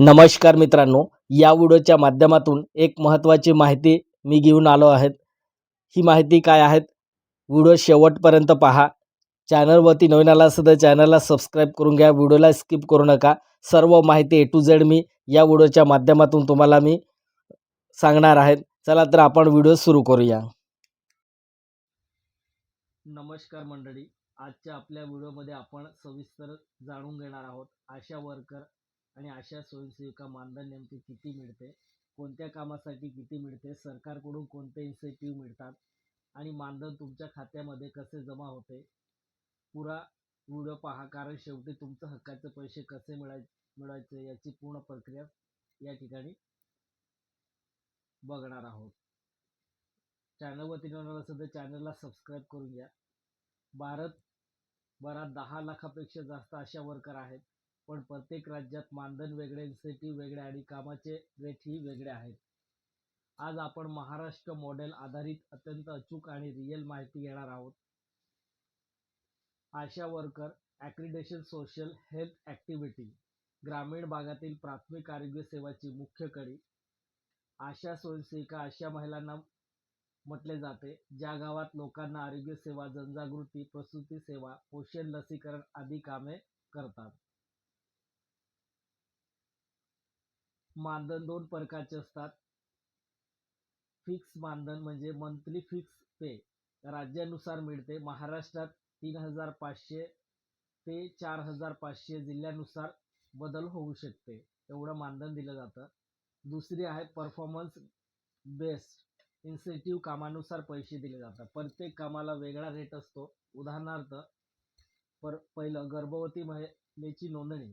नमस्कार मित्रांनो या व्हिडिओच्या माध्यमातून एक महत्त्वाची माहिती मी घेऊन आलो आहेत ही माहिती काय आहेत व्हिडिओ शेवटपर्यंत पहा. चॅनलवरती नवीन आला असेल तर चॅनलला सबस्क्राईब करून घ्या. व्हिडिओला स्किप करू नका. सर्व माहिती ए टू झेड मी या व्हिडिओच्या माध्यमातून तुम्हाला मी सांगणार आहेत चला तर आपण व्हिडिओ सुरू करूया. नमस्कार मंडळी आजच्या आपल्या व्हिडिओमध्ये आपण सविस्तर जाणून घेणार आहोत. आशा वर्कर आणि अशा स्वयंसेविका मानधन नेमके किती मिळते? कोणत्या कामासाठी किती मिळते? सरकारकडून कोणते इन्सेंटिव्ह मिळतात? आणि मानधन तुमच्या खात्यामध्ये कसे जमा होते? पुरा व्हिडिओ पहा कारण शेवटी तुमचं हक्काचे पैसे कसे मिळाय मिळवायचे याची पूर्ण प्रक्रिया या ठिकाणी बघणार आहोत. चॅनलवरती नवीन असेल तर चॅनलला सबस्क्राईब करून घ्या. भारत भारतभरात दहा लाखापेक्षा जास्त अशा वर्कर आहेत. पण प्रत्येक राज्यात मानधन वेगळे इन्सेंटिव्ह वेगळे आणि कामाचे रेटही वेगळे आहेत. आज आपण महाराष्ट्र मॉडेल आधारित अत्यंत अचूक आणि रिअल माहिती घेणार आहोत. ASHA worker accreditation social health activity ग्रामीण भागातील प्राथमिक आरोग्य सेवाची मुख्य कडी. आशा स्वयंसेविका अशा महिलांना म्हटले जाते ज्या गावात लोकांना आरोग्य सेवा जनजागृती प्रसूती सेवा पोषण लसीकरण आदी कामे करतात. मानधन दोन प्रकारचे असतात. फिक्स मानधन म्हणजे मंथली फिक्स पे राज्यानुसार मिळते. महाराष्ट्रात तीन हजार पाचशे ते चार हजार पाचशे जिल्ह्यानुसार बदल होऊ शकते. एवढं मानधन दिलं जातं. दुसरी आहे परफॉर्मन्स बेस्ड इन्सेंटिव्ह कामानुसार पैसे दिले जातात. प्रत्येक कामाला वेगळा रेट असतो. उदाहरणार्थ पर पहिलं गर्भवती महिलेची नोंदणी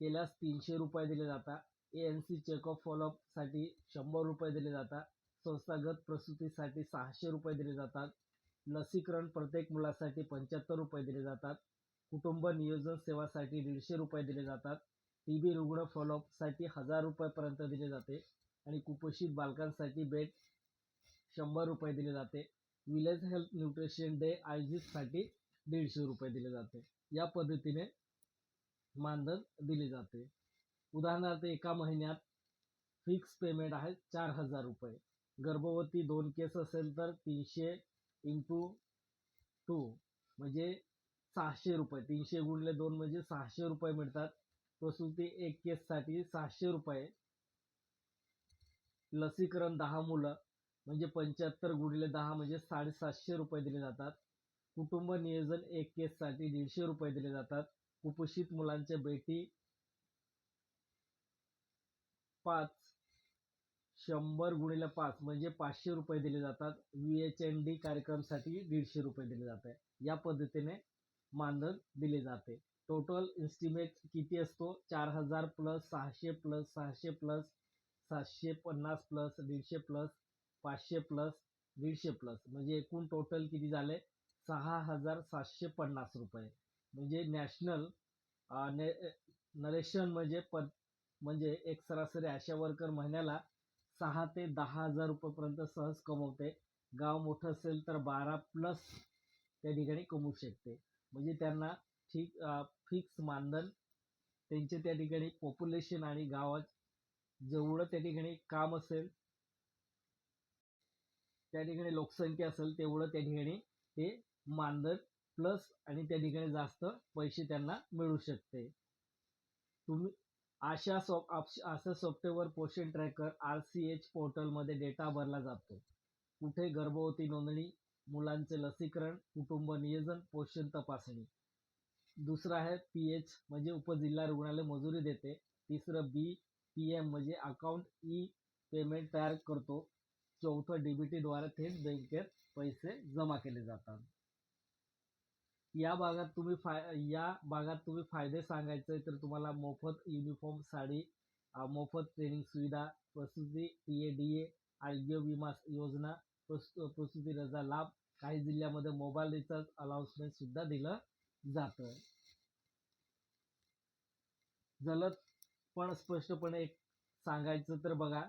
केल्यास तीनशे रुपये दिले जातात. ए एन सी चेकअप फॉलोअपसाठी शंभर रुपये दिले जातात. संस्थागत प्रसूतीसाठी सहाशे रुपये दिले जातात. लसीकरण प्रत्येक मुलासाठी पंच्याहत्तर रुपये दिले जातात. कुटुंब नियोजन सेवासाठी दीडशे रुपये दिले जातात. टी बी रुग्ण फॉलोअपसाठी हजार रुपयेपर्यंत दिले जाते आणि कुपोषित बालकांसाठी बेड शंभर रुपये दिले जाते. विलेज हेल्थ न्यूट्रिशन डे आयोजितसाठी दीडशे रुपये दिले जाते. या पद्धतीने मानधन दिले जाते. उदाहरणार्थ एका महिन्यात फिक्स पेमेंट आहे चार हजार रुपये. गर्भवती दोन केस असेल तर तीनशे इंटू टू म्हणजे सहाशे रुपये. तीनशे गुणले दोन म्हणजे सहाशे रुपये मिळतात. प्रसूती एक केससाठी सहाशे रुपये. लसीकरण दहा मुलं म्हणजे पंच्याहत्तर गुणिले दहा म्हणजे साडेसातशे रुपये दिले जातात. कुटुंब नियोजन एक केससाठी दीडशे रुपये दिले जातात. कुपोषित मुलांच्या बेटी पाच. शंभर गुणिले पाच म्हणजे पाचशे रुपये दिले जातात. व्ही एच एन डी कार्यक्रमसाठी दीडशे रुपये दिले जाते. या पद्धतीने मानधन दिले जाते. टोटल इन्स्टिमेट किती असतो? चार हजार प्लस सहाशे प्लस सहाशे प्लस सातशे पन्नास प्लस दीडशे प्लस पाचशे प्लस दीडशे प्लस म्हणजे एकूण टोटल किती झाले? सहा हजार सातशे पन्नास रुपये. म्हणजे नॅशनल ने नरेशन म्हणजे प म्हणजे एक सरासरी आशा वर्कर महिन्याला सहा ते दहा हजार रुपयेपर्यंत सहज कमवते. गाव मोठं असेल तर बारा प्लस त्या ठिकाणी कमवू शकते. म्हणजे त्यांना ठीक फिक्स मानधन त्यांचे त्या ठिकाणी पॉप्युलेशन आणि गावात जेवढं त्या ठिकाणी काम असेल त्या ठिकाणी लोकसंख्या असेल तेवढं त्या ठिकाणी ते मानधन प्लस आणि त्या ठिकाणी जास्त पैसे त्यांना मिळू शकते. तुम्ही आशा सॉफ असं software Poshan tracker R C H पोर्टलमध्ये data भरला जातो. कुठे गर्भवती नोंदणी मुलांचे लसीकरण कुटुंब नियोजन पोषण तपासणी. दुसरं आहे पी एच म्हणजे उपजिल्हा रुग्णालय मजुरी देते. तिसरं बी पी एम म्हणजे अकाउंट ई पेमेंट तयार करतो. चौथं डी बी टीद्वारे थेट बँकेत पैसे जमा केले जातात. या भागात तुम्ही फाय या भागात तुम्ही फायदे सांगायचे तर तुम्हाला मोफत युनिफॉर्म साडी मोफत ट्रेनिंग सुविधा प्रसूती टी ए डी ए आरोग्य विमा योजना प्रसूती रजा लाभ काही जिल्ह्यामध्ये मोबाईल रिचार्ज अलाउन्समेंट सुद्धा दिलं जातं. जलद पण स्पष्टपणे एक सांगायचं तर बघा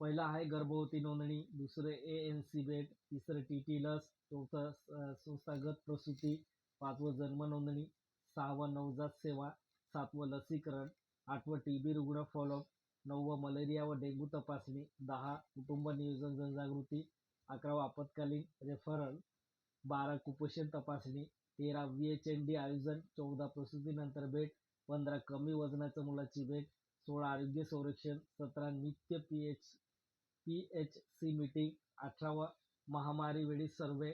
पहिलं आहे गर्भवती नोंदणी दुसरं ए एन सी बेट तिसरं टी टी लस चौथं संस्थागत प्रसूती पाचवं जन्म नोंदणी सहावं नवजात सेवा सातवं लसीकरण आठवं टी बी रुग्ण फॉलोअप नववं मलेरिया व डेंग्यू तपासणी दहा कुटुंब नियोजन जनजागृती अकरावं आपत्कालीन रेफरल बारा कुपोषण तपासणी तेरा व्ही एच एन डी आयोजन चौदा प्रसूतीनंतर भेट पंधरा कमी वजनाच्या मुलाची भेट सोळा आरोग्य संरक्षण सतरा नित्य P H P H C meeting अठरावा महामारी वेळी सर्वे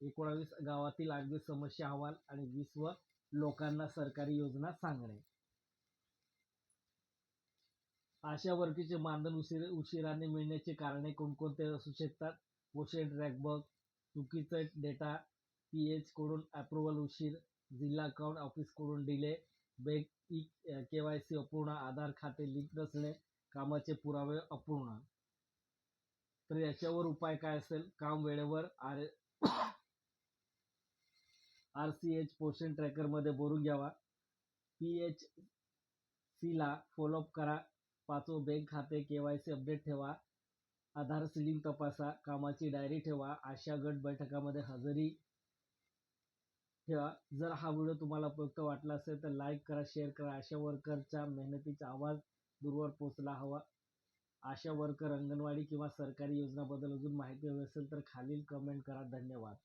एकोणावीस गावातील आरोग्य समस्या अहवाल आणि विश्व लोकांना सरकारी योजना सांगणे. आशा वर्गीचे मानधन उशीर उशिराने मिळण्याचे कारणे कोणकोणते असू शकतात? पोषण रॅकबग चुकीचा डेटा पी एच कडून अप्रुव्हल उशीर जिल्हा account ऑफिसकडून delay bank E K Y C अपूर्ण आधार खाते लिंक नसणे कामाचे पुरावे अपूर्ण. तर याच्यावर उपाय काय असेल? काम वेळेवर आर आर सी एच पोषण ट्रॅकरमध्ये भरून घ्यावा. पी एच सीला फॉलोअप करा. पाचवं बँक खाते के वाय सी अपडेट ठेवा. आधार सिलिंग तपासा. कामाची डायरी ठेवा. आशा गट बैठकामध्ये हजेरी ठेवा. जर हा व्हिडिओ तुम्हाला उपयुक्त वाटला असेल तर लाईक करा शेअर करा. आशा वर्करच्या मेहनतीचा आवाज दूरवर पोचला हवा. आशा वर्कर अंगणवाडी किंवा सरकारी योजनाबद्दल अजून माहिती हवी असेल तर खालील कमेंट करा. धन्यवाद.